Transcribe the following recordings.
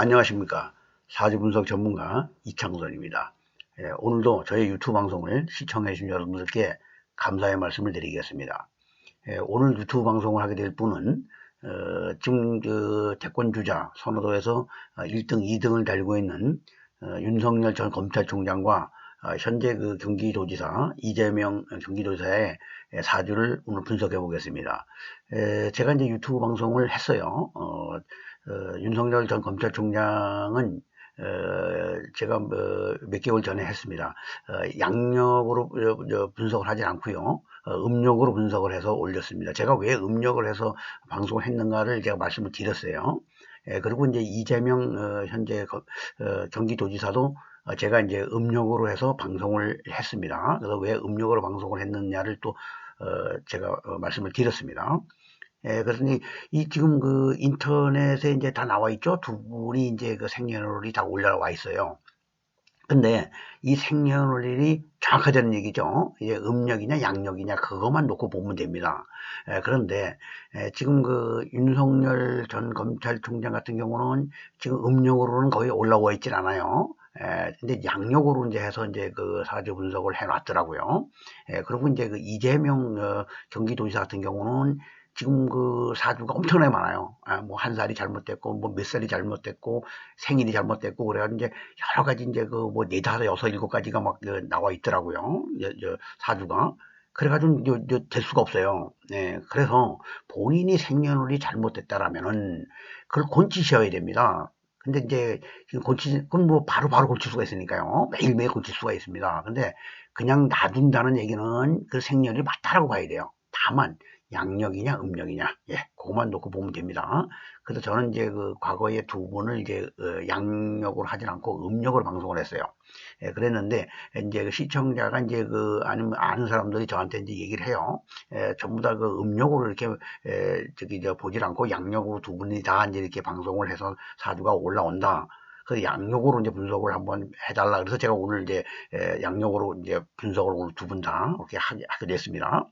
안녕하십니까 사주분석 전문가 이창선입니다 예, 오늘도 저희 유튜브 방송을 시청해 주신 여러분들께 감사의 말씀을 드리겠습니다 예, 오늘 유튜브 방송을 하게 될 분은 어, 지금 그 대권주자 선호도에서 1등 2등을 달고 있는 어, 윤석열 전 검찰총장과 어, 현재 그 경기도지사 이재명 경기도지사의 사주를 오늘 분석해 보겠습니다. 에, 제가 이제 유튜브 방송을 했어요. 어, 어, 윤석열 전 검찰총장은 어, 제가 뭐 몇 개월 전에 했습니다. 어, 양력으로 분석을 하지 않고요. 어, 음력으로 분석을 해서 올렸습니다. 제가 왜 음력을 해서 방송을 했는가를 제가 말씀을 드렸어요. 예, 그리고 이제 이재명 어, 현재 경기도지사도 어, 제가 이제 음력으로 해서 방송을 했습니다. 그래서 왜 음력으로 방송을 했느냐를 또 어, 제가 어, 말씀을 드렸습니다. 예, 그러니 이 지금 그 인터넷에 이제 다 나와 있죠. 두 분이 이제 그 생년월일이 다 올라와 있어요. 근데 이 생년월일이 정확하다는 얘기죠. 이제 음력이냐 양력이냐 그것만 놓고 보면 됩니다. 예, 그런데 예, 지금 그 윤석열 전 검찰총장 같은 경우는 지금 음력으로는 거의 올라와 있질 않아요. 예, 근데 양력으로 이제 해서 이제 그 사주 분석을 해놨더라고요. 예, 그리고 이제 그 이재명 어, 경기도지사 같은 경우는 지금 그 사주가 엄청나게 많아요. 아, 뭐한 살이 잘못됐고, 뭐 몇 살이 잘못됐고, 생일이 잘못됐고, 그래가지고 이제 여러 가지 이제 그뭐 네, 다섯, 여섯, 일곱 가지가 막그 나와 있더라고요. 저, 저 사주가. 그래가지고 저, 저, 될 수가 없어요. 네, 그래서 본인이 생년월이 잘못됐다라면은 그걸 곤치셔야 됩니다. 근데 이제 곤치, 그건 뭐 바로 바로 고칠 수가 있으니까요. 매일매일 고칠 수가 있습니다. 근데 그냥 놔둔다는 얘기는 그 생년이 맞다라고 봐야 돼요. 다만 양력이냐 음력이냐. 예 그것만 놓고 보면 됩니다. 그래서 저는 이제 그 과거에 두 분을 이제 어, 양력으로 하진 않고 음력으로 방송을 했어요. 예 그랬는데 이제 그 시청자가 이제 그 아니면 아는 사람들이 저한테 이제 얘기를 해요. 예 전부 다 그 음력으로 이렇게 예 저기 저 보질 않고 양력으로 두 분이 다 이제 이렇게 방송을 해서 사주가 올라온다. 그 양력으로 이제 분석을 한번 해달라. 그래서 제가 오늘 이제 양력으로 이제 분석을 오늘 두 분 다 이렇게 하게 됐습니다.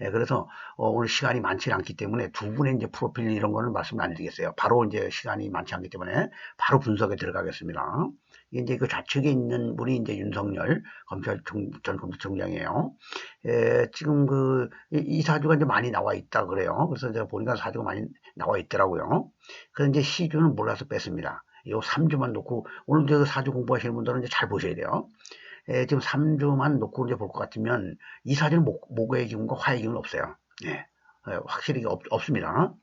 예, 그래서 어, 오늘 시간이 많지 않기 때문에 두 분의 이제 프로필 이런 거는 말씀 안 드리겠어요. 바로 이제 시간이 많지 않기 때문에 바로 분석에 들어가겠습니다. 이제 그 좌측에 있는 분이 이제 윤석열 검찰총 전 검찰총장이에요. 예, 지금 그 이 사주가 이제 많이 나와 있다 그래요. 그래서 제가 보니까 사주가 많이 나와 있더라고요. 그래서 이제 시주는 몰라서 뺐습니다. 이 3주만 놓고 오늘 저 사주 공부하시는 분들은 이제 잘 보셔야 돼요. 예, 지금 3주만 놓고 이제 볼 것 같으면 이 사주는 목, 목의 기운과 화의 기운은 없어요. 예, 예 확실히 없, 없습니다.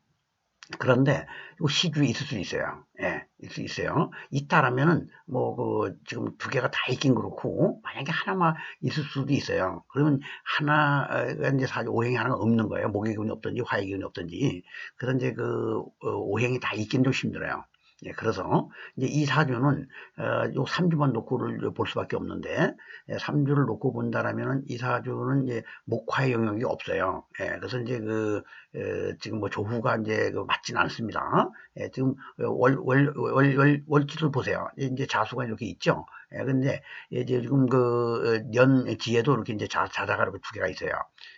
그런데 시주에 있을 수 있어요. 예, 있을 수 있어요. 있다라면은 뭐 그 지금 두 개가 다 있긴 그렇고 만약에 하나만 있을 수도 있어요. 그러면 하나가 이제 사실 오행이 하나가 없는 거예요. 목의 기운이 없든지 화의 기운이 없든지. 그래서 이제 그 어, 오행이 다 있긴 좀 힘들어요. 예, 그래서 이제 이 사주는 어, 요 3주만 놓고를 볼 수밖에 없는데 예, 3주를 놓고 본다라면은 이 사주는 이제 목화의 영역이 없어요. 예, 그래서 이제 그 에, 지금 뭐 조후가 이제 그 맞지는 않습니다. 예, 지금 월 월 월 월 월지를 보세요. 이제 자수가 이렇게 있죠. 예, 근데 이제 지금 그년 지에도 이렇게 이제 자, 자자가 이렇게 두 개가 있어요.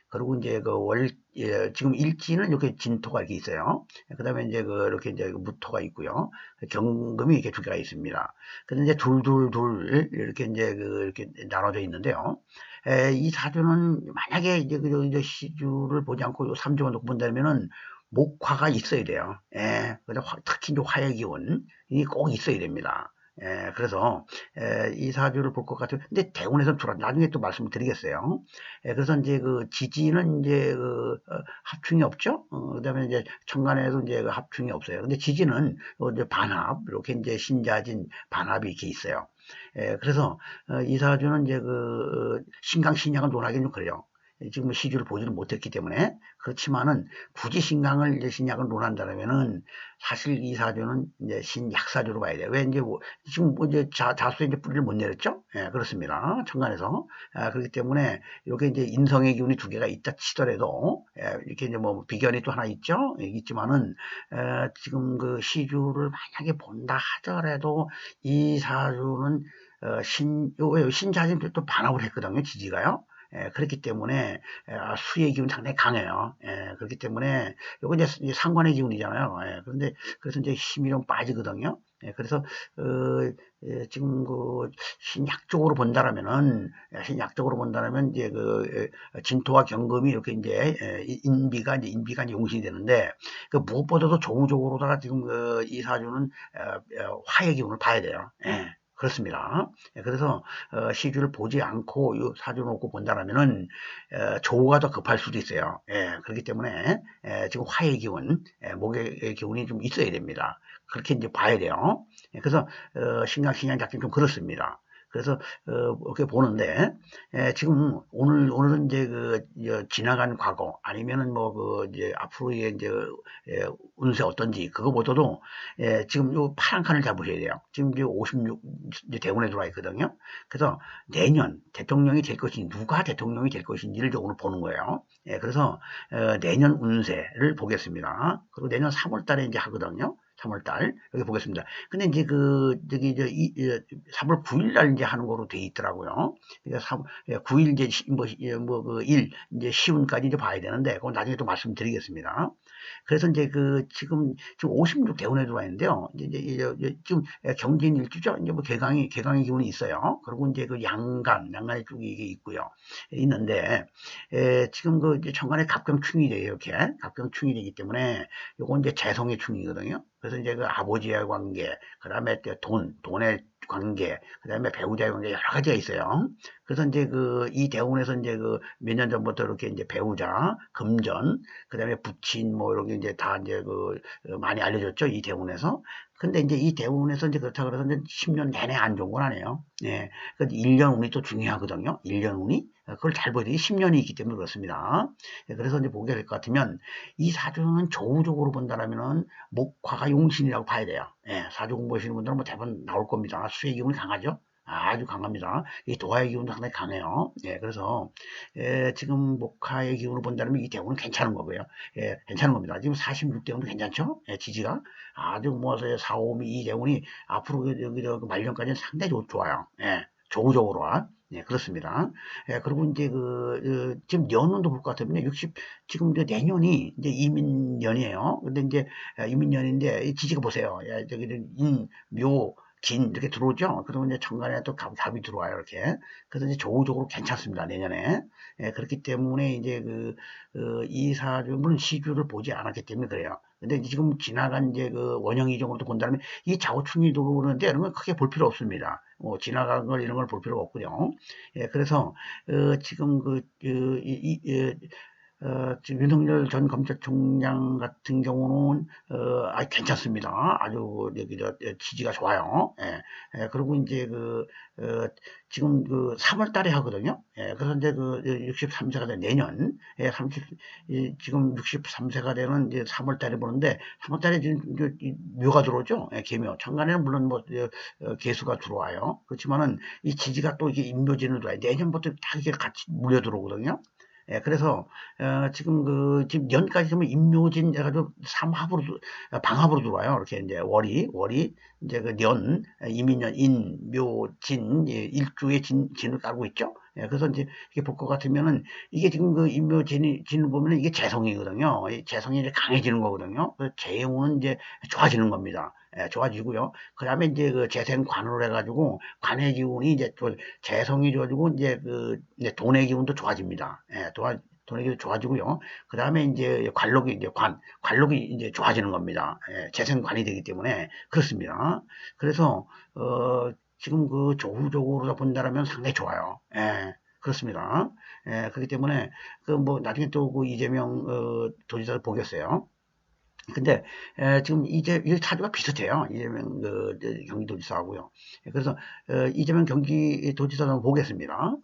그리고 이제 그 월, 예, 지금 일지는 이렇게 진토가 이렇게 있어요. 그 다음에 이제 그 이렇게 이제 그 무토가 있고요. 경금이 이렇게 두 개가 있습니다. 근데 이제 둘, 둘, 둘, 이렇게 이제 그, 이렇게 나눠져 있는데요. 에, 이 사주는 만약에 이제 그, 이제 시주를 보지 않고 3주만 놓고 본다면은 목화가 있어야 돼요. 예, 그래서 특히 이제 화의 기운이 꼭 있어야 됩니다. 예, 그래서 에, 이 사주를 볼 것 같아요. 근데 대운에서 들어 나중에 또 말씀을 드리겠어요. 예, 그래서 이제 그 지지는 이제 그 어, 합충이 없죠. 어, 그다음에 이제 천간에도 이제 그 합충이 없어요. 근데 지지는 어, 이제 반합 이렇게 이제 신자진 반합이 이렇게 있어요. 예, 그래서 어, 이 사주는 이제 그 어, 신강 신약은 논하기는 좀 그래요. 지금 시주를 보지는 못했기 때문에 그렇지만은 굳이 신강을 이제 신약을 논한다면은 사실 이 사주는 이제 신약사주로 봐야 돼요. 왜 이제 뭐 지금 뭐 이제 자, 자수에 이제 뿌리를 못 내렸죠? 예, 그렇습니다. 천간에서 아, 그렇기 때문에 이렇게 이제 인성의 기운이 두 개가 있다 치더라도 예, 이렇게 이제 뭐 비견이 또 하나 있죠? 예, 있지만은 에, 지금 그 시주를 만약에 본다 하더라도 이 사주는 어, 신, 요, 신자진 또 반합을 했거든요, 지지가요. 예, 그렇기 때문에 아, 수의 기운이 상당히 강해요. 예, 그렇기 때문에 요거 이제 상관의 기운이잖아요. 예, 그런데 그래서 이제 힘이 좀 빠지거든요. 예, 그래서 어, 예, 지금 그 신약적으로 본다라면은 예, 신약적으로 본다라면 이제 그 예, 진토와 경금이 이렇게 이제 예, 인비가 이제 인비가 이제 용신이 되는데 그 무엇보다도 조우적으로다가 지금 그 이 사주는 어, 어, 화의 기운을 봐야 돼요. 예. 그렇습니다. 예, 그래서 어, 시주를 보지 않고 이 사주 놓고 본다라면은 어, 조우가 더 급할 수도 있어요. 예, 그렇기 때문에 예, 지금 화의 기운, 예, 목의 기운이 좀 있어야 됩니다. 그렇게 이제 봐야 돼요. 예, 그래서 어, 신강 신양 잡기 좀 그렇습니다. 그래서 어, 이렇게 보는데 에, 지금 오늘 오늘은 이제 그 저, 지나간 과거 아니면은 뭐 그 이제 앞으로의 이제 에, 운세 어떤지 그거보다도 에, 지금 요 파란 칸을 잡으셔야 돼요. 지금 이제 56 이제 대운에 들어와 있거든요. 그래서 내년 대통령이 될 것인지 누가 대통령이 될 것인지를 오늘 보는 거예요. 예, 그래서 어, 내년 운세를 보겠습니다. 그리고 내년 3월달에 이제 하거든요. 3월달 여기 보겠습니다. 근데 이제 그 저기 저 이, 3월 9일날 이제 하는 거로 돼 있더라고요. 그러니까 3, 9일 예, 이제 뭐뭐그 일 이제 시운까지 이제 봐야 되는데 그건 나중에 또 말씀드리겠습니다. 그래서 이제 그 지금 지금 56 대운에 들어와 있는데요. 이제, 이제, 이제 지금 경진 일주죠. 이제 뭐 개강이 개강의 기운이 있어요. 그리고 이제 그 양간 양간의 쪽이 이게 있고요. 있는데 에, 지금 그 이제 천간에 갑경충이 돼요. 이렇게 갑경충이 되기 때문에 요건 이제 재성의 충이거든요. 그래서 이제 그 아버지와의 관계, 그 다음에 돈, 돈의 관계, 그 다음에 배우자의 관계 여러 가지가 있어요. 그래서 이제 그 이 대운에서 이제 그 몇 년 전부터 이렇게 이제 배우자, 금전, 그 다음에 부친 뭐 이렇게 이제 다 이제 그 많이 알려졌죠. 이 대운에서. 근데 이제 이 대운에서 이제 그렇다 그래서 이제 10년 내내 안 좋은 건 아니에요. 예. 그 1년 운이 또 중요하거든요. 1년 운이. 그걸 잘 보여야 돼. 10년이 있기 때문에 그렇습니다. 예, 그래서 이제 보게 될 것 같으면 이 사주는 조우적으로 본다라면은 목화가 용신이라고 봐야 돼요. 예, 사주 공부하시는 분들은 뭐 대부분 나올 겁니다. 수의 기운이 강하죠. 아주 강합니다. 이 도화의 기운도 상당히 강해요. 예, 그래서 예, 지금 목화의 기운을 본다면 이 대운은 괜찮은 거고요. 예, 괜찮은 겁니다. 지금 46대운도 괜찮죠? 예, 지지가 아주 모아서 4, 5, 이 대운이 앞으로 여기 저 말년까지는 상당히 좋, 좋아요. 예, 조우적으로 네, 그렇습니다. 예, 그리고 이제 그, 그 지금 연운도 볼 것 같으면 60, 지금 이제 내년이 이제 이민년이에요. 근데 이제 아, 이민년인데 지지가 보세요. 예, 저기는 인, 묘, 진 이렇게 들어오죠. 그러고 이제 정관에 또 갑, 갑이 들어와요. 이렇게. 그래서 이제 조우적으로 괜찮습니다. 내년에. 예, 그렇기 때문에 이제 그, 그 이사주, 물론 시주를 보지 않았기 때문에 그래요. 근데 지금 지나간 이제 그 원형 이정으로도 본다면 이 좌우충이 들어오는데 이런 건 크게 볼 필요 없습니다. 뭐 지나간 걸 이런 걸 볼 필요가 없거든요. 예, 그래서 어, 지금 그, 그 이, 이, 이, 어, 지금 윤석열 전 검찰총장 같은 경우는 어, 아 괜찮습니다. 아주 여기 저 지지가 좋아요. 예, 예, 그리고 이제 그 어, 지금 그 3월 달에 하거든요. 예, 그래서 이제 그 63세가 된 내년 예, 30 이, 지금 63세가 되는 이제 3월 달에 보는데 3월 달에 지금 묘가 들어오죠. 예, 개묘. 천간에는 물론 뭐 어, 개수가 들어와요. 그렇지만은 이 지지가 또 이게 인묘진을 들어와요. 내년부터 다 이게 같이 물려 들어오거든요. 예, 그래서 어, 지금 그 지금 연까지 되면 임묘진 해가지고 삼합으로 방합으로 들어와요. 이렇게 이제 월이 월이 이제 그년 이민년 인 묘 진 예, 일주의 진 진을 깔고 있죠. 예, 그래서 이제 이게 볼 것 같으면은 이게 지금 그 인묘진이 진을 보면은 이게 재성이거든요. 재성이 이제 강해지는 거거든요. 그 재용은 이제 좋아지는 겁니다. 예, 좋아지고요. 그 다음에 이제 그 재생관으로 해가지고 관의 기운이 이제 또 재성이 좋아지고 이제 그 이제 돈의 기운도 좋아집니다. 예, 도와, 돈의 기운도 좋아지고요. 그 다음에 이제 관록이 이제 관, 관록이 이제 좋아지는 겁니다. 예, 재생관이 되기 때문에 그렇습니다. 그래서, 어, 지금 그 조후적으로 본다라면 상당히 좋아요. 예. 그렇습니다. 예, 그렇기 때문에 그 뭐 나중에 또 그 이재명 어, 도지사를 보겠어요. 근데 에, 지금 이제 이 사주가 비슷해요. 이재명 그, 경기도지사하고요. 그래서 에, 이재명 경기도지사를 보겠습니다.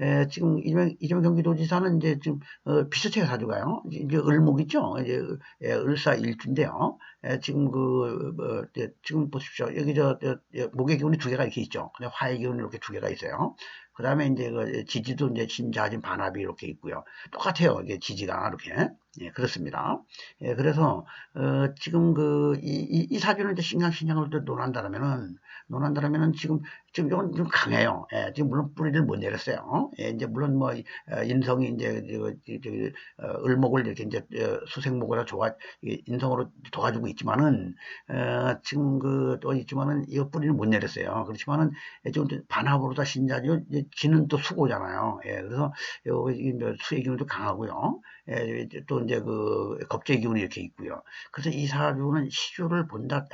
에, 지금 이재명, 이재명 경기도지사는 이제 지금 어, 비슷해요 사주가요. 이제 을목 있죠. 이제 에, 을사일주인데요. 에, 지금 그 뭐, 지금 보십시오. 여기 저, 저 목의 기운이 두 개가 이렇게 있죠. 근데 화의 기운이 이렇게 두 개가 있어요. 그 다음에 이제 그 지지도 이제 진자진 반합이 이렇게 있고요. 똑같아요. 이게 지지가 이렇게. 예, 그렇습니다. 예, 그래서, 어, 지금 그, 이, 이, 이 사주는 이제 신강신양을 논한다면은, 논한다면은 지금, 지금 이건 좀 강해요. 예, 지금 물론 뿌리를 못 내렸어요. 있어요. 예, 이제 물론 뭐 어, 인성이 이제 저, 저, 저, 어, 을목을 이렇게 이제 어, 수생목으로 좋아 인성으로 도와주고 있지만은 어, 지금 그또 있지만은 이거 뿌리는 못 내렸어요. 그렇지만은 좀 반합으로 다 신자죠. 이제 지는 또 수고잖아요. 예, 그래서 요 수의 기운도 강하고요. 예, 또 이제 그 겁제 기운이 이렇게 있고요. 그래서 이 사주는 시주를 본다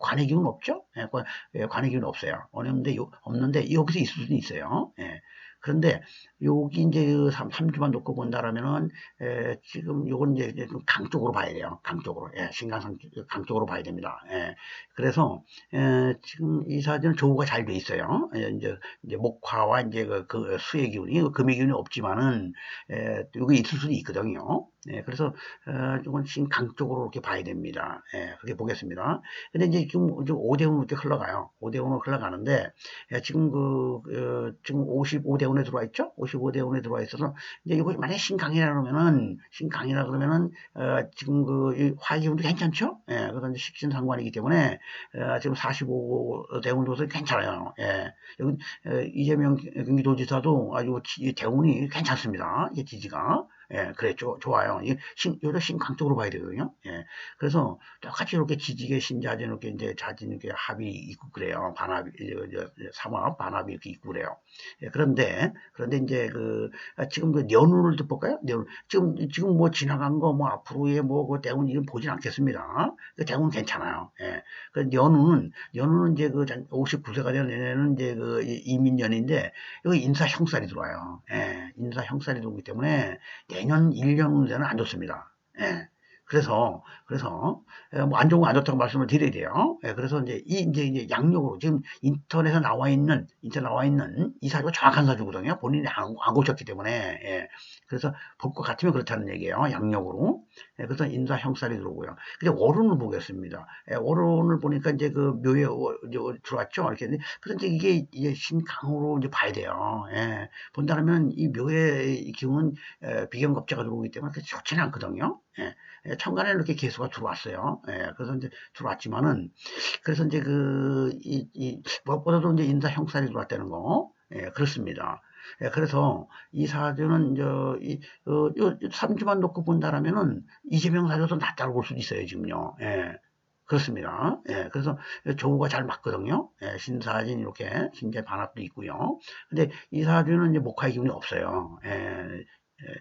관의 기운 없죠? 예, 예, 관의 기운 없어요. 없는데 없는데 여기서 있을 수는 있어요. 예. 그런데 여기 이제 3, 그 3주만 놓고 본다라면은 에, 지금 요건 이제 강 쪽으로 봐야 돼요. 강 쪽으로. 예, 신강상 강 쪽으로 봐야 됩니다. 예. 그래서 에, 지금 이 사진은 조우가 잘 돼 있어요. 예, 이제 이제 목화와 이제 그, 그 수의 기운이 그 금의 기운이 없지만은 에, 여기 있을 수는 있거든요. 예, 그래서 어, 조금 신강 쪽으로 이렇게 봐야 됩니다. 예, 그렇게 보겠습니다. 근데 이제 지금, 지금 5대5로 이렇게 흘러가요. 5대5로 흘러가는데 예, 지금 그 어, 지금 55대 5에 들어와 있죠? 55대 5에 들어와 있어서 이제 이거 만약 신강이라 그러면은 신강이라 그러면은 어, 지금 그 화기운도 괜찮죠? 예, 그래서 식신 상관이기 때문에 어, 지금 45대 5도서 괜찮아요. 예, 여기 어, 이재명 경기도지사도 아주 대운이 괜찮습니다. 이게 지지가. 예, 그래, 조, 좋아요. 이 신, 요래 신강적으로 봐야 되거든요. 예. 그래서 똑같이 이렇게 지지계 신자진 이렇게 이제 자진 이렇게 합이 있고 그래요. 반합이, 삼합, 반합이 이렇게 있고 그래요. 예, 그런데, 그런데 이제 그, 아, 지금 그 년운을 좀 볼까요? 년운. 지금, 지금 뭐 지나간 거, 뭐 앞으로의 뭐그 대운 이름 보진 않겠습니다. 그 대운 괜찮아요. 예. 그 년운은, 년운은 이제 그 59세가 되는 내년은 이제 그 이민년인데, 여기 인사 형살이 들어와요. 예. 인사 형살이 들어오기 때문에, 내년 1년 운세는 안 좋습니다. 예. 그래서 그래서 예, 뭐안 좋고 안 좋다고 말씀을 드려야 돼요. 예, 그래서 이제 이 이제, 이제 양력으로 지금 인터넷에 나와 있는 인터넷 나와 있는 이 사주가 정확한 사주거든요. 본인이 안, 안 고쳤기 때문에 예, 그래서 볼 것 같으면 그렇다는 얘기예요. 양력으로. 예, 그래서 인사 형살이 들어오고요. 근데 월운을 보겠습니다. 예, 월운을 보니까 이제 그 묘에 이제 들어왔죠. 이렇게 그래서 이제 이게 이제 신강으로 이제 봐야 돼요. 예, 본다면 이 묘의 기운은 예, 비견겁자가 들어오기 때문에 좋지는 않거든요. 예. 예, 천간에 이렇게 개수가 들어왔어요. 예, 그래서 이제 들어왔지만은, 그래서 이제 그, 이, 이, 무엇보다도 이제 인사 형살이 들어왔다는 거, 예, 그렇습니다. 예, 그래서 이 사주는 저, 이, 어, 요, 3주만 놓고 본다라면은 이재명 사주도 낫다고 볼 수도 있어요, 지금요. 예. 그렇습니다. 예, 그래서 조우가 잘 맞거든요. 예, 신사진 이렇게 신재 반합도 있고요. 근데 이 사주는 이제 목화의 기운이 없어요. 예, 예,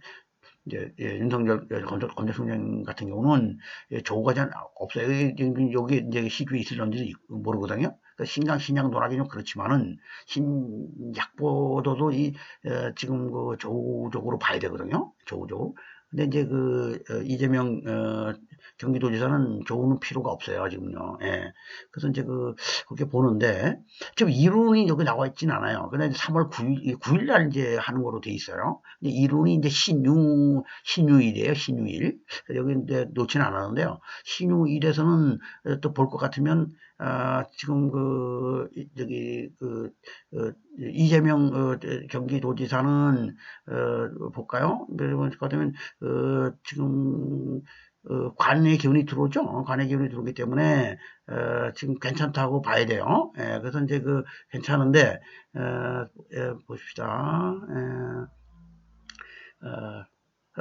이제 예, 윤석열 검찰, 검찰총장 같은 경우는 예, 조가 잘 없어요. 여기, 여기 이제 시주에 있을런지 모르거든요. 그러니까 신강 신양 논하기 좀 그렇지만은 신약보도도 이 어, 지금 그 조우적으로 봐야 되거든요. 조우적으로. 근데 이제 그 어, 이재명 어, 경기도지사는 좋은 필요가 없어요 지금요. 예. 그래서 이제 그 그렇게 보는데 지금 이론이 여기 나와 있지는 않아요. 근데 3월 9일 9일 날 이제 하는 거로 돼 있어요. 근데 이론이 이제 신유 신유일이에요. 신유일. 여기 이제 놓지는 않았는데요. 신유일에서는 또 볼 것 같으면 아, 지금 그 저기 그 어, 이재명 어, 경기도지사는 어, 볼까요? 그러면 어, 지금 어, 관의 기운이 들어오죠. 관의 기운이 들어오기 때문에 어, 지금 괜찮다고 봐야 돼요. 예, 그래서 이제 그 괜찮은데 어, 예, 보십시다. 예, 어,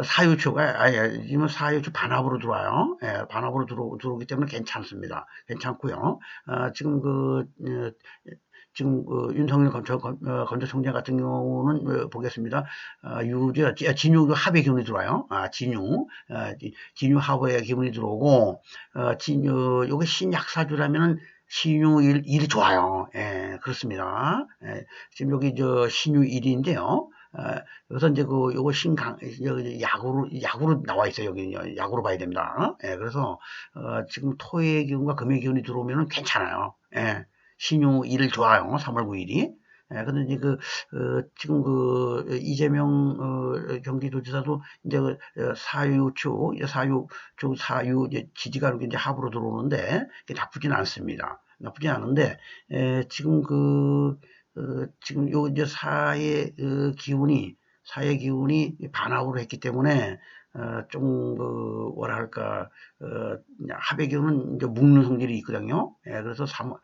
사유초가 아예 지금 사유초 반합으로 들어와요. 예, 반합으로 들어 들어오기 때문에 괜찮습니다. 괜찮고요. 어, 지금 그 어, 지금 그 윤석열 검찰, 어, 검찰총장 같은 경우는 어, 보겠습니다. 어, 유저 아, 진유 합의 기운이 들어와요. 아 진유 아, 진유 합의 기운이 들어오고 어, 진유 요게 신약사주라면은 신유 일, 일이 좋아요. 예, 그렇습니다. 예, 지금 여기 저 신유 일인데요. 어, 여기서 이제 그 요거 신강 야구로 야구로 나와 있어요 여기는요 야구로 봐야 됩니다. 예, 그래서 어, 지금 토의 기운과 금의 기운이 들어오면은 괜찮아요. 예, 신유 일 좋아요 3월 9일이. 예, 근데 이제 그, 어, 지금 그, 이재명, 어, 경기도지사도 이제 그, 어, 사유초, 사유초, 사유, 이제 지지가 이제 합으로 들어오는데, 나쁘진 않습니다. 나쁘진 않은데, 에, 지금 그, 어, 지금 요 이제 사의 어, 기운이 사의 기운이 반합으로 했기 때문에 어, 좀, 그, 뭐랄까, 어, 경우는 이제 묶는 성질이 있거든요. 예, 그래서 삼, 어,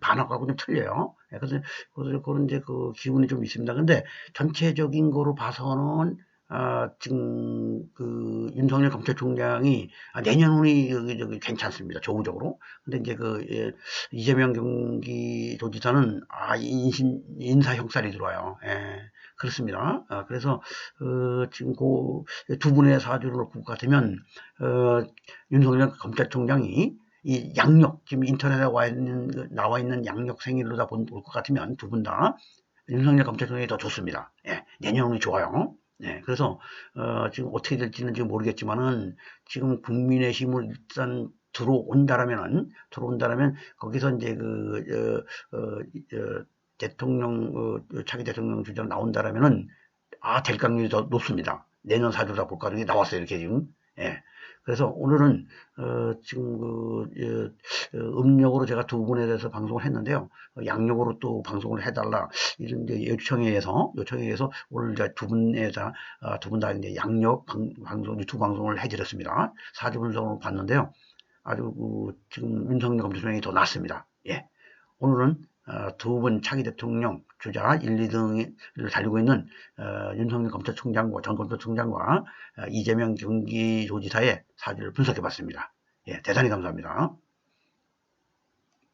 반학하고 좀 틀려요. 예, 그래서, 그래서 그런 이제 그 기운이 좀 있습니다. 근데 전체적인 거로 봐서는 아, 지금 그 윤석열 검찰총장이 아, 내년 운이 여기 저기 괜찮습니다. 조우적으로. 근데 이제 그 예, 이재명 경기도지사는 아 인신 인사 형살이 들어와요. 예, 그렇습니다. 아, 그래서 어, 지금 그 두 분의 사주를 놓고 같으면 어, 윤석열 검찰총장이 이 양력 지금 인터넷에 와 있는 그 나와 있는 양력 생일로다 볼 것 같으면 두 분 다 윤석열 검찰총장이 더 좋습니다. 예, 내년 운이 좋아요. 네, 그래서 어, 지금 어떻게 될지는 지금 모르겠지만은 지금 국민의힘을 일단 들어온다라면은 들어온다라면 거기서 이제 그 어, 어, 어, 대통령 어, 차기 대통령 주자로 나온다라면은 아될 가능성이 더 높습니다. 내년 사주다 볼 가능성이 나왔어요 이렇게 지금. 예. 그래서 오늘은 어, 지금 그 어, 어, 음력으로 제가 두 분에 대해서 방송을 했는데요. 어, 양력으로 또 방송을 해달라 이런 이제 요청에 의해서 요청에 의해서 오늘 이제 두 분에 어, 두분 다 이제 양력 방, 송 유튜브 방송을 해드렸습니다. 사주 분석으로 봤는데요. 아주 그, 지금 윤석열 검찰총장이 더 낫습니다. 예. 오늘은 어, 두분 차기 대통령 주자 1, 2등을 달리고 있는 어, 윤석열 검찰총장과 전 검찰총장과 어, 이재명 경기도지사의 사주를 분석해 봤습니다. 예, 대단히 감사합니다.